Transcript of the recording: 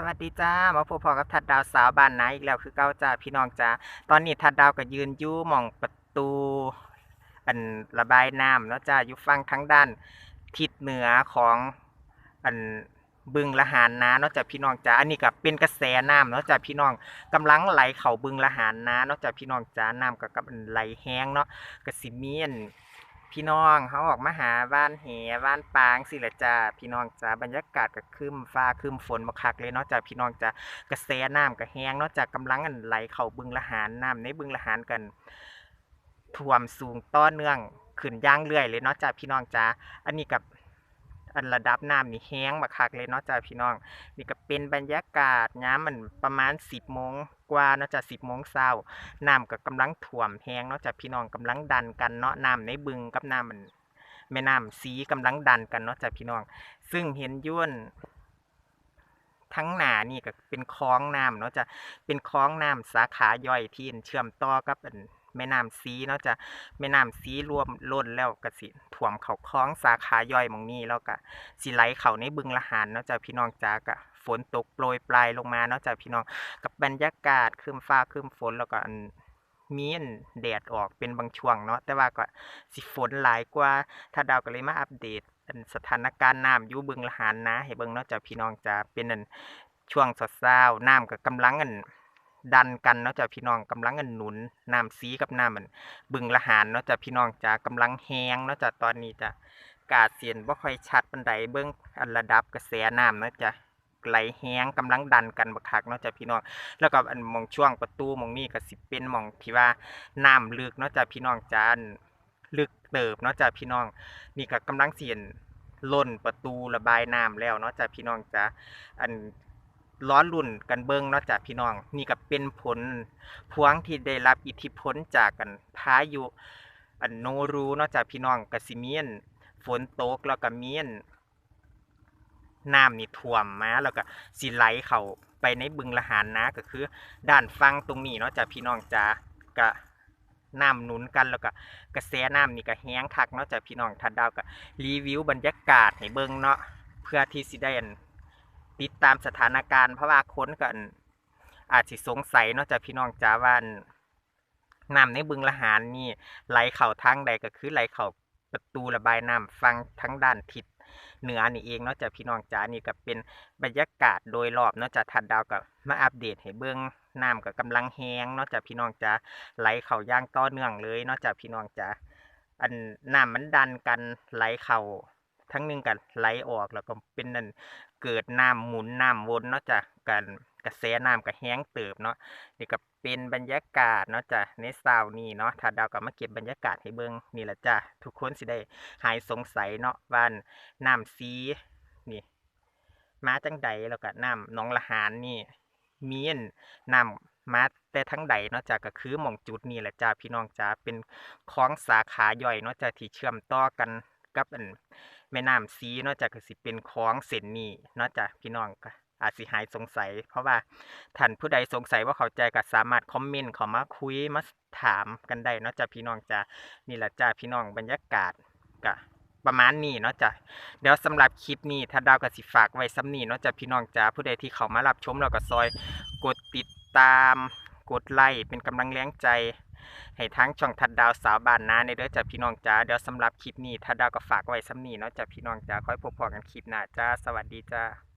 สวัสดีจ้ามาพบพอกับทัดดาวสาวบ้านนาอีกแล้วคือเก้าจ้าพี่น้องจ้าตอนนี้ทัดดาวก็ยืนยู่มองประตูอันระบายน้ำเนาะจ้าอยู่ฝั่งทั้งด้านทิศเหนือของอันบึงละหานนาเนาะจ้าพี่น้องจ้าอันนี้ก็เป็นกระแสน้ำเนาะจ้าพี่น้องกำลังไหลเข้าบึงละหานนาเนาะจ้าพี่น้องจ้าน้ำก็กำลังไหลแห้งเนาะก็สิมีน พี่น้องเขาออกมาหาบ้านแหบ้านปางสิแหละจ้าพี่น้องจ้าบรรยากาศก็คึมฟ้าคึมฝนบักคักเลยเนาะจ้าพี่น้องจ้ากระแสน้ำก็แห้งเนาะจากกำลังอันไหลเข้าบึงละหารน้ำในบึงละหารกันท่วมสูงต่อเนื่องขึ้นย่างเรื่อยเลยเนาะจ้าพี่น้องจ้าอันนี้กับอันระดับน้ำนี่แห้งบักคักเลยเนาะจ้าพี่น้อง นี่ก็เป็นบรรยากาศย้ำมันประมาณ10โมง กว่าเนาะจ้ะสิบโมงเช้าน้ำก็กำลังท่วมแห้งเนาะจ้ะพี่น้องกำลังดันกันเนาะน้ำในบึงกับน้ำมันแม่น้ำสีกำลังดันกันเนาะจ้ะพี่น้อง ซึ่งเห็นยุ่นทั้งหนานี่ก็เป็นคลองน้ำเนาะจะเป็นคลองน้ำสาขาย่อยที่เชื่อมต่อกับอัน แม่น้ำสีเนาะจ้ะแม่น้ำสีรวมล้นแล้วก็สิท่วมเขาคล้องสาขาย่อยมองนี้แล้วก็สิไหลเขาในบึงละหานเนาะจ้ะพี่น้องจ้าก็ฝนตกโปรยปลายลงมาเนาะจ้ะพี่น้องกับบรรยากาศครึมฟ้าครึมฝนแล้วก็อันมีนแดดออกเป็นบางช่วงเนาะแต่ว่าก็สิฝนหลายกว่า ถ้าดาวก็เลยมาอัปเดตสถานการณ์น้ำยู่บึงละหานนะให้เบิ่งเนาะจ้ะพี่น้องจ้าเป็นอันช่วงสดเศร้าน้ำก็กำลังอัน ดันกันเนาะจ้ะพี่น้องกำลังอันหนุนน้ำสีกับน้ำมัน บึงละหานเนาะจ้ะพี่น้องจ้ากำลังแห้งเนาะจ้ะตอนนี้จ้ะกาดเสียนบ่ค่อยชัดปานใดเบิ่งอันระดับกระแสน้ำเนาะจ้ะไหลแห้งกำลังดันกันบักคักเนาะจ้ะพี่น้องแล้วก็อันมองช่วงประตูมองนี้ก็สิเป็นมองที่ว่าน้ำลึกเนาะจ้ะพี่น้องจ้าอันลึกเติบเนาะจ้ะพี่น้อง นี่ก็กำลังเสียนล้นประตูระบายน้ำแล้วเนาะจ้ะพี่น้องจ้าอัน ร้อนรุ่นกันเบิ่งเนาะจ้ะพี่น้อง นี่ก็เป็นผลพวงที่ได้รับอิทธิพลจากกันพายุอันโนรูเนาะจ้ะพี่น้องก็สิมีอันฝนตกแล้วก็มีอันน้ำนี่ท่วมมาแล้วก็สิไหลเข้าไปในบึงละหานนะก็คือ ด้านฝั่งตรงนี้เนาะจ้ะพี่น้องจ้าก็น้ำหนุนกันแล้วก็กระแสน้ำนี่ก็แห้งคักเนาะจ้ะพี่น้องทัดดาวก็รีวิวบรรยากาศให้เบิ่งเนาะเพื่อที่สิได้น ติดตามสถานการณ์เพราะว่าค้นก็อัน อาจสิสงสัยเนาะจ้ะพี่น้องจ้าวันน้ำในบึงละหานนี่ไหลเข้าทางใดก็คือไหลเข้าประตูระบายน้ำฝั่งทั้งด้านทิศเหนือนี่เองเนาะจ้ะพี่น้องจ๋านี่ก็เป็นบรรยากาศโดยรอบเนาะจ้ะทัดดาวกับมาอัปเดตให้เบิ่งน้ำก็กำลังแห้งเนาะจ้ะพี่น้องจ๋าไหลเข้าย่างต่อเนื่องเลยเนาะจ้ะพี่น้องจ๋าอันน้ำมันดันกันไหลเข้า ทั้งหนึงกันไหลออกแล้วก็เป็นนั่นเกิดน้ำหมุนน้ำวนเนาะจ้ะกันกระแสน้ำก็แห้งเติบเนาะนี่ก็เป็นบรรยากาศเนาะจ้ะในเช้านี้เนาะถ้าดาวก็มาเก็บบรรยากาศให้เบิ่งนี่แหละจ้ะทุกคนสิได้หายสงสัยเนาะว่าน้ำซีนี่มาจังใดแล้วก็น้ำหนองละหานนี่เมีอันน้ำมาแต่ทั้งใดเนาะจ้ะก็คือหม่องจุดนี่แหละจ้าพี่น้องจ้าเป็นคลองสาขาย่อยเนาะจ้ะที่เชื่อมต่อกันกับอัน แม่น้ำซีนาะจ้ะก็สิเป็นคลองเส้นนี้นาะจ้ะพี่น้องก็อาจสิหายสงสัย เพราะว่าท่านผู้ใดสงสัยว่าเข้าใจก็สามารถคอมเมนต์เข้ามาคุยมาถามกันได้นาะจ้ะพี่น้องจ้านี่แหละจ้าพี่น้องบรรยากาศก็ประมาณนี้เนาะจ้ะเดี๋ยวสำหรับคลิปนี้ถ้าดาวก็สิฝากไว้ซ้ำนี้เนาะจ้ะพี่น้องจ๋าผู้ใดที่เข้ามารับชมแล้วก็ซอย กดติดตาม กดไลค์เป็นกำลังแรงใจ ให้ทั้งช่องทัดดาวสาวบ้านนาในเด้อจ้ะพี่น้องจ๋าเดี๋ยวสำหรับคลิปนี้ทัดดาวก็ฝากไว้ซ้ำนี้เนาะจ้ะพี่น้องจ๋าคอยพบพอกันคลิปหน้าจ้าสวัสดีจ้า